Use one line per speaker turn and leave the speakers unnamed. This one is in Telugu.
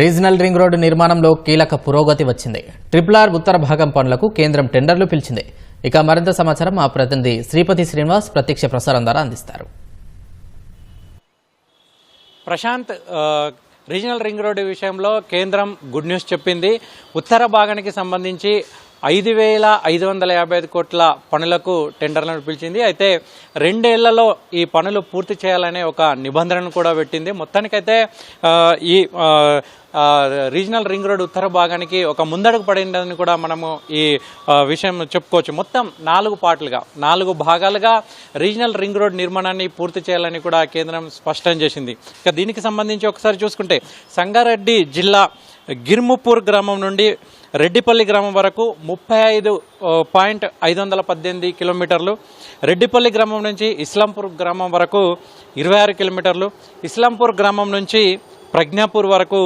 రీజనల్ రింగ్ రోడ్డు నిర్మాణంలో కీలక పురోగతి వచ్చింది. ట్రిపుల్ ఆర్ ఉత్తర భాగం పనులకు కేంద్రం టెండర్లు పిలిచింది. ఇక మరింత సమాచారం మా ప్రతినిధి శ్రీపతి శ్రీనివాస్ ప్రత్యక్ష ప్రసారం ద్వారా అందిస్తారు.
ప్రశాంత్ రీజనల్ రింగ్ రోడ్డు విషయంలో కేంద్రం గుడ్ న్యూస్ చెప్పింది. ఉత్తర భాగానికి సంబంధించి ఐదు వేల ఐదు వందల యాభై ఐదు కోట్ల పనులకు టెండర్లను పిలిచింది. అయితే రెండేళ్ళలో ఈ పనులు పూర్తి చేయాలనే ఒక నిబంధనను కూడా పెట్టింది. మొత్తానికైతే ఈ రీజనల్ రింగ్ రోడ్ ఉత్తర భాగానికి ఒక ముందడుగు పడిందని కూడా మనము ఈ విషయం చెప్పుకోవచ్చు. మొత్తం నాలుగు పార్ట్లుగా నాలుగు భాగాలుగా రీజనల్ రింగ్ రోడ్ నిర్మాణాన్ని పూర్తి చేయాలని కూడా కేంద్రం స్పష్టం చేసింది. ఇక దీనికి సంబంధించి ఒకసారి చూసుకుంటే సంగారెడ్డి జిల్లా గిర్ముపూర్ గ్రామం నుండి రెడ్డిపల్లి గ్రామం వరకు ముప్పై ఐదు పాయింట్ ఐదు వందల పద్దెనిమిది కిలోమీటర్లు. రెడ్డిపల్లి గ్రామం నుంచి ఇస్లాంపూర్ గ్రామం వరకు ఇరవై ఆరు కిలోమీటర్లు. ఇస్లాంపూర్ గ్రామం నుంచి ప్రజ్ఞాపూర్ వరకు